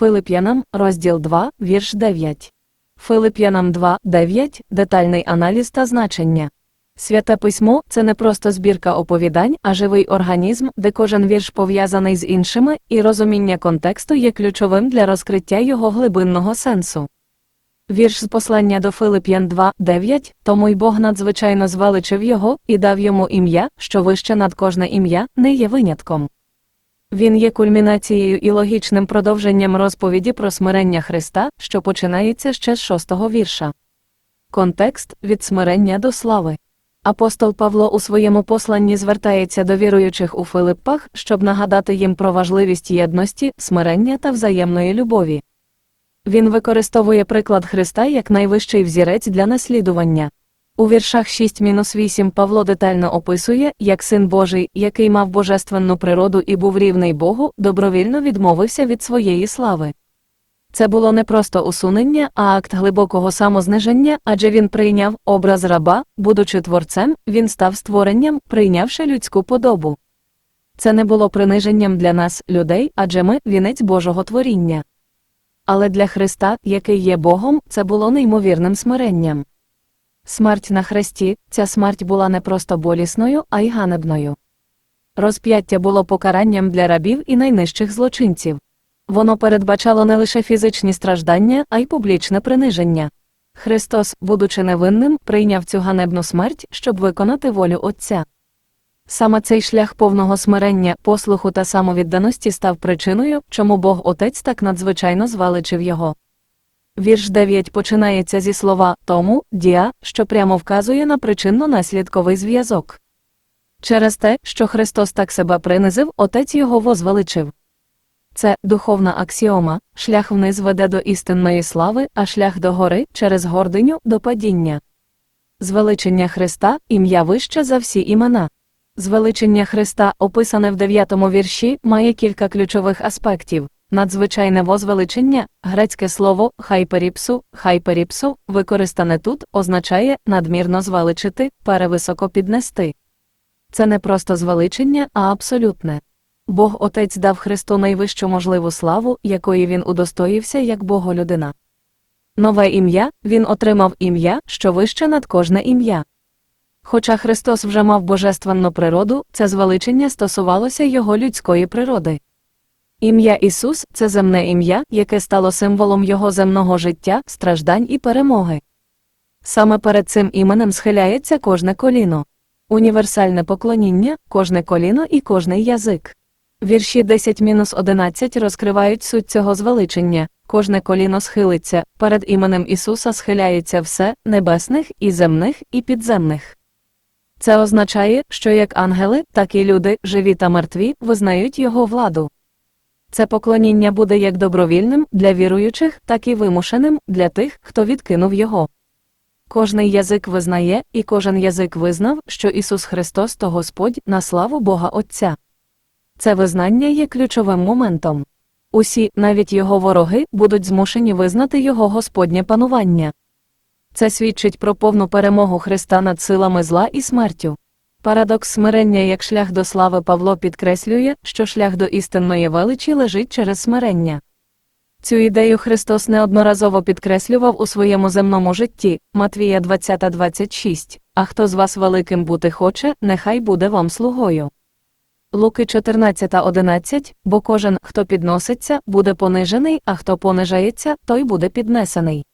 Филип'янам, розділ 2, вірш 9. Филип'янам 2, 9, детальний аналіз та значення. Святе письмо це не просто збірка оповідань, а живий організм, де кожен вірш пов'язаний з іншими, і розуміння контексту є ключовим для розкриття його глибинного сенсу. Вірш з послання до Филип'ян 2, 9, тому й Бог надзвичайно звеличив його і дав йому ім'я, що вище над кожне ім'я, не є винятком. Він є кульмінацією і логічним продовженням розповіді про смирення Христа, що починається ще з шостого вірша. Контекст від смирення до слави. Апостол Павло у своєму посланні звертається до віруючих у Филиппах, щоб нагадати їм про важливість єдності, смирення та взаємної любові. Він використовує приклад Христа як найвищий взірець для наслідування. У віршах 6-8 Павло детально описує, як син Божий, який мав божественну природу і був рівний Богу, добровільно відмовився від своєї слави. Це було не просто усунення, а акт глибокого самозниження, адже він прийняв образ раба, будучи творцем, він став створенням, прийнявши людську подобу. Це не було приниженням для нас, людей, адже ми вінець Божого творіння. Але для Христа, який є Богом, це було неймовірним смиренням. Смерть на хресті, ця смерть була не просто болісною, а й ганебною. Розп'яття було покаранням для рабів і найнижчих злочинців. Воно передбачало не лише фізичні страждання, а й публічне приниження. Христос, будучи невинним, прийняв цю ганебну смерть, щоб виконати волю Отця. Саме цей шлях повного смирення, послуху та самовідданості став причиною, чому Бог Отець так надзвичайно зваличив його. Вірш 9 починається зі слова тому, діа, що прямо вказує на причинно-наслідковий зв'язок. Через те, що Христос так себе принизив, Отець його возвеличив. Це духовна аксіома, шлях вниз веде до істинної слави, а шлях до гори через гординю до падіння. Звеличення Христа ім'я вище за всі імена. Звеличення Христа, описане в 9 вірші, має кілька ключових аспектів. Надзвичайне возвеличення, грецьке слово хайперіпсу, хайперіпсу, використане тут, означає надмірно звеличити, перевисоко піднести. Це не просто звеличення, а абсолютне. Бог Отець дав Христу найвищу можливу славу, якої він удостоївся як Боголюдина. Нове ім'я він отримав ім'я, що вище над кожне ім'я. Хоча Христос вже мав божественну природу, це звеличення стосувалося його людської природи. Ім'я Ісус це земне ім'я, яке стало символом його земного життя, страждань і перемоги. Саме перед цим іменем схиляється кожне коліно. Універсальне поклоніння, кожне коліно і кожний язик. Вірші 10-11 розкривають суть цього звеличення, кожне коліно схилиться, перед іменем Ісуса схиляється все, небесних, і земних, і підземних. Це означає, що як ангели, так і люди, живі та мертві, визнають його владу. Це поклоніння буде як добровільним для віруючих, так і вимушеним для тих, хто відкинув його. Кожний язик визнає, і кожен язик визнав, що Ісус Христос то Господь на славу Бога Отця. Це визнання є ключовим моментом. Усі, навіть його вороги, будуть змушені визнати його Господнє панування. Це свідчить про повну перемогу Христа над силами зла і смертю. Парадокс смирення як шлях до слави Павло підкреслює, що шлях до істинної величі лежить через смирення. Цю ідею Христос неодноразово підкреслював у своєму земному житті, Матвія 20.26 А хто з вас великим бути хоче, нехай буде вам слугою. Луки 14.11 Бо кожен, хто підноситься, буде понижений, а хто понижається, той буде піднесений.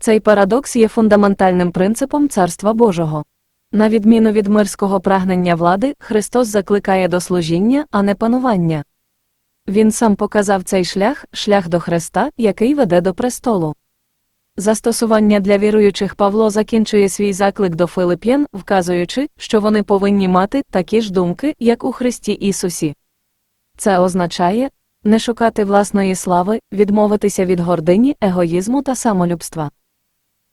Цей парадокс є фундаментальним принципом Царства Божого. На відміну від мирського прагнення влади, Христос закликає до служіння, а не панування. Він сам показав цей шлях, шлях до Христа, який веде до престолу. Застосування для віруючих Павло закінчує свій заклик до Филип'ян, вказуючи, що вони повинні мати такі ж думки, як у Христі Ісусі. Це означає не шукати власної слави, відмовитися від гордині, егоїзму та самолюбства,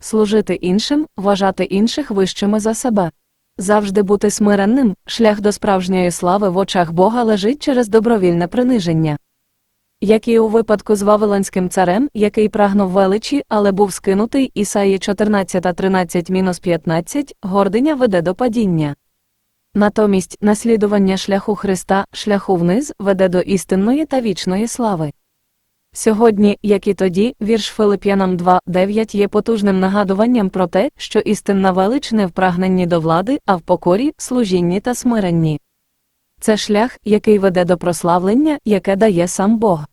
служити іншим, вважати інших вищими за себе. Завжди бути смиренним, шлях до справжньої слави в очах Бога лежить через добровільне приниження. Як і у випадку з Вавилонським царем, який прагнув величі, але був скинутий Ісаї 14.13-15, гординя веде до падіння. Натомість наслідування шляху Христа, шляху вниз, веде до істинної та вічної слави. Сьогодні, як і тоді, вірш Филип'янам 2.9 є потужним нагадуванням про те, що істинна велич не в прагненні до влади, а в покорі, служінні та смиренні. Це шлях, який веде до прославлення, яке дає сам Бог.